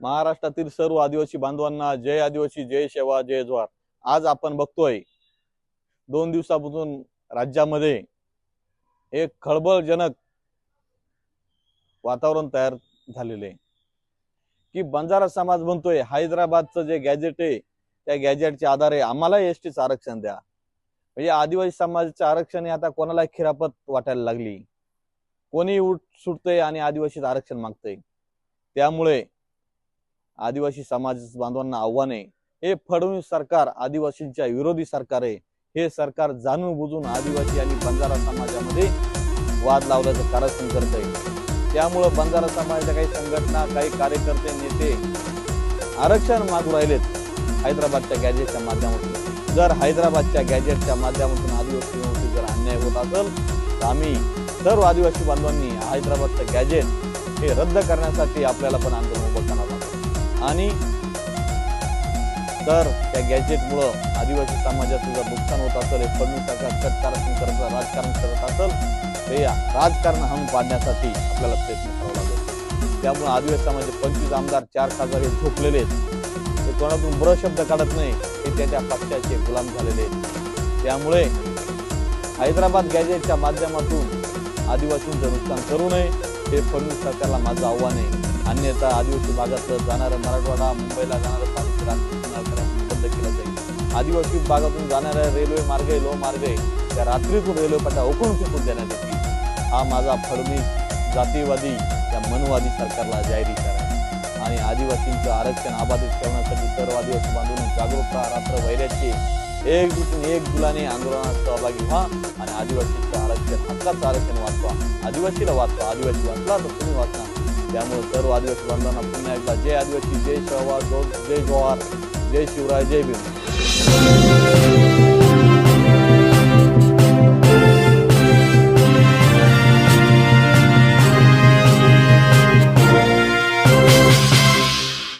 महाराष्ट्रातील सर्व आदिवासी बांधवांना जय आदिवासी जय शेवा जय ज्वार. आज आपण बघतोय दोन दिवसापासून राज्यामध्ये एक खळबळजनक वातावरण तयार झालेले आहे. की बंजारा समाज म्हणतोय हैदराबादचं जे गॅजेट आहे त्या गॅजेटच्या आधारे आम्हाला एस टीचं आरक्षण द्या. म्हणजे आदिवासी समाजाचं आरक्षण हे आता कोणाला खिरापत वाटायला लागली? कोणी उठ सुटतंय आणि आदिवासीचं आरक्षण मागतंय? त्यामुळे आदिवासी समाज बांधवांना आव्हान आहे. हे फडणवीस सरकार आदिवासींच्या विरोधी सरकार आहे. हे सरकार जाणून बुजून आदिवासी आणि बंजारा समाजामध्ये वाद लावल्याचं कारस्थान करत आहे त्यामुळं बंजारा समाजाच्या काही संघटना काही कार्यकर्ते नेते आरक्षण मागू राहिलेत. हैदराबादच्या गॅजेटच्या माध्यमातून. जर हैदराबादच्या गॅजेटच्या माध्यमातून आदिवासींवरती जर अन्याय होत असेल तर आम्ही सर्व आदिवासी बांधवांनी हैदराबादचं गॅजेट हे रद्द करण्यासाठी आपल्याला पण आंदोलन उभं करावं लागेल आणि तर त्या गॅजेटमुळं आदिवासी समाजाचं जर नुकसान होत असेल हे फडणवीस सरकार कटकारस्थान करत राजकारण करत असेल हे या राजकारण हम पाडण्यासाठी आपल्याला प्रयत्न करावा लागेल. त्यामुळे आदिवासी समाजाचे पंचवीस आमदार चार खासदार हे झोपलेले आहेत. तोंडातून कोणातून ब्र शब्द काढत नाही हे त्याच्या पक्षाचे गुलाम झालेले आहेत. त्यामुळे हैदराबाद गॅजेटच्या माध्यमातून आदिवासींचं नुकसान करू नये हे फडणवीस सरकारला माझं आव्हान आहे. अन्यथा आदिवासी भागातलं जाणारं मराठवाडा मुंबईला जाणारं पाणी बंद केलं जाईल. आदिवासी भागातून जाणाऱ्या रेल्वे मार्ग आहे लो मार्ग त्या रात्रीतून रेल्वे पट्ट्या ओकळून फेकून देण्यात येतील. हा माझा फडणवीस जातीवादी या मनवादी सरकारला जाहीर इशारा आहे. आणि आदिवासींचं आरक्षण अबाधित ठेवण्यासाठी सर्व आदिवासी बांधून जागरूकता रात्र वैऱ्याची एक दिवसून एक जुलाने आंदोलनात सहभागी व्हा आणि आदिवासीचं आरक्षण हक्काचं आरक्षण वाचवा. आदिवासीला वाचवा आदिवासी वाचला तर तुम्ही वाचणार. त्यामुळे सर्व आदिवासी बांधवांना पुन्हा एकदा जय आदिवासी जय शहवाज जय गोवार जय शिवराय जय भीम.